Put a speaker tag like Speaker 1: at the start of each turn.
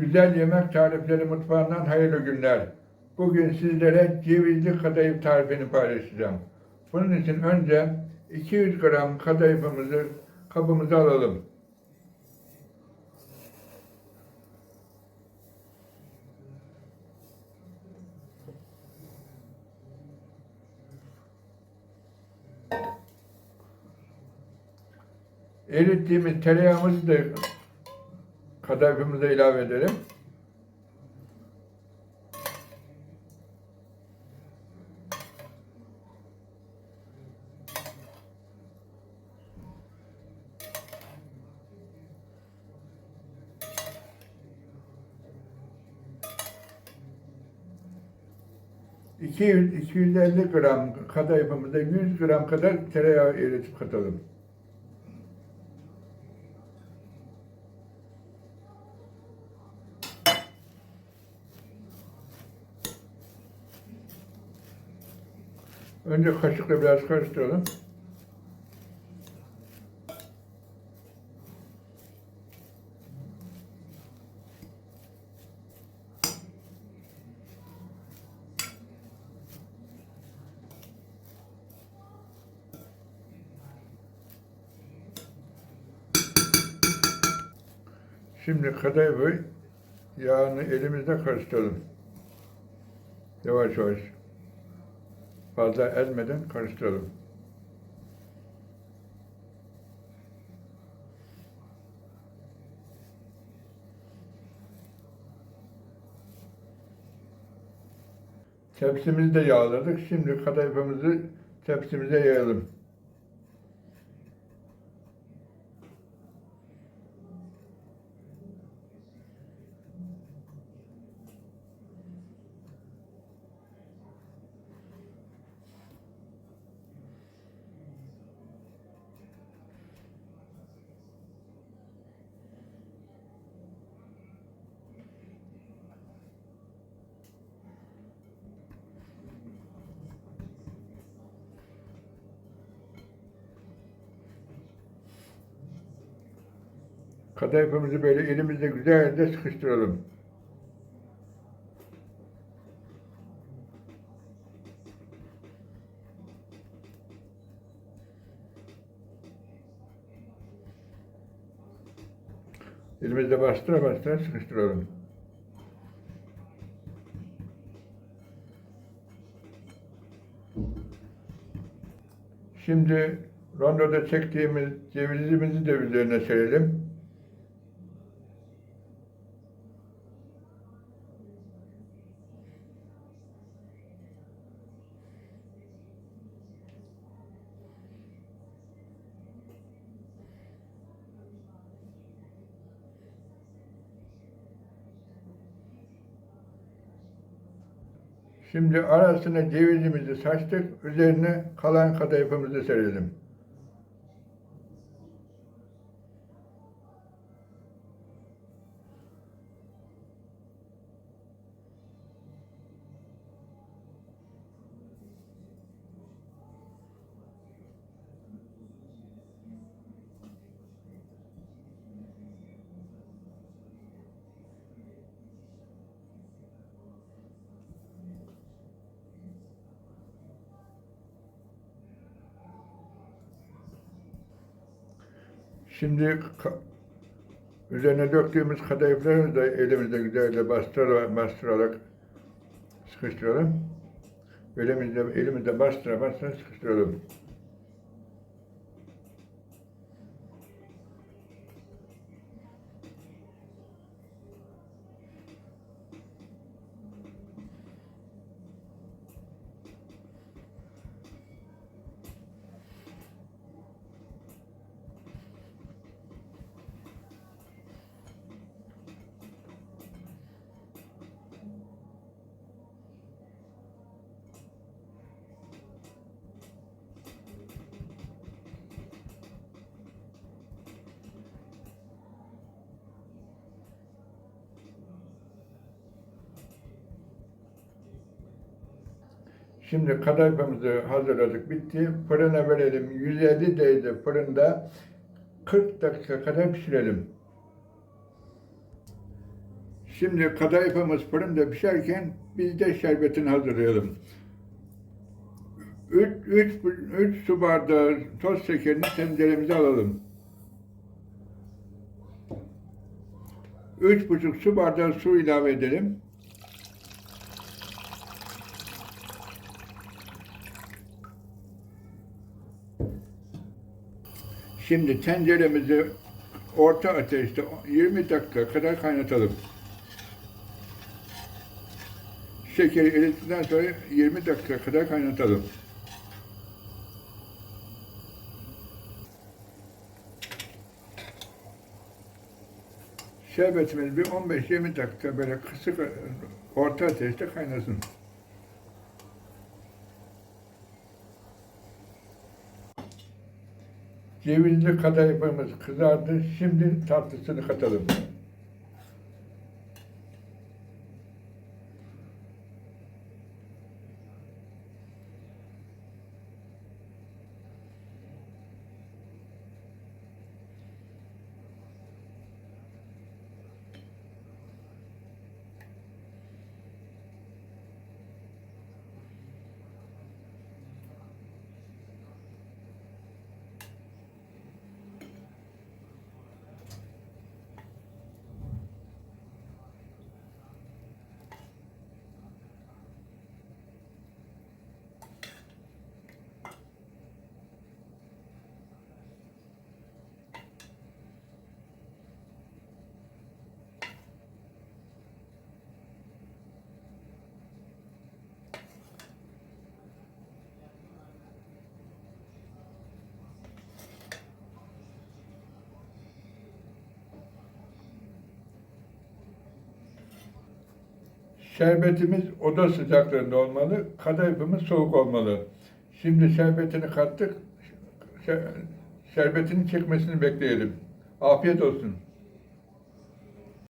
Speaker 1: Güzel yemek tarifleri mutfağından hayırlı günler. Bugün sizlere cevizli kadayıf tarifini paylaşacağım. Bunun için önce 200 gram kadayıfımızı kabımıza alalım. Erittiğimiz tereyağımızı da kadayıfımıza ilave edelim. ...200, 250 gram kadayıfımıza 100 gram kadar tereyağı eritip katalım. Önce kaşıkla biraz karıştıralım. Şimdi kadayıfı yağını elimizde karıştıralım. Yavaş yavaş. Fazla ezmeden karıştıralım. Tepsimizi de yağladık. Şimdi kadayıfımızı tepsimize yayalım. Kadayıfımızı böyle elimizle güzelce sıkıştıralım. Elimizle bastıra bastıra sıkıştıralım. Şimdi rondoda çektiğimiz cevizimizi de üzerine serelim. Şimdi arasına cevizimizi saçtık, üzerine kalan kadayıfımızı serelim. Şimdi üzerine döktüğümüz kadayıfları da elimizde güzelce bastırarak, bastırarak sıkıştıralım. Elimizde, elimizde bastıra bastıra sıkıştıralım. Şimdi kadayıfımızı hazırladık, bitti. Fırına verelim. 150 derece fırında 40 dakika kadar pişirelim. Şimdi kadayıfımız fırında pişerken biz de şerbetini hazırlayalım. 3, 3, 3 su bardağı toz şekerini tenceremize alalım. 3,5 su bardağı su ilave edelim. Şimdi tenceremizi orta ateşte 20 dakika kadar kaynatalım. Şekeri erittikten sonra 20 dakika kadar kaynatalım. Şerbetimiz bir 15-20 dakika böyle kısık orta ateşte kaynasın. Cevizli kadayıfımız kızardı. Şimdi tatlısını katalım. Şerbetimiz oda sıcaklığında olmalı. Kadayıfımız soğuk olmalı. Şimdi şerbetini kattık. Şer- Şerbetinin çekmesini bekleyelim. Afiyet olsun.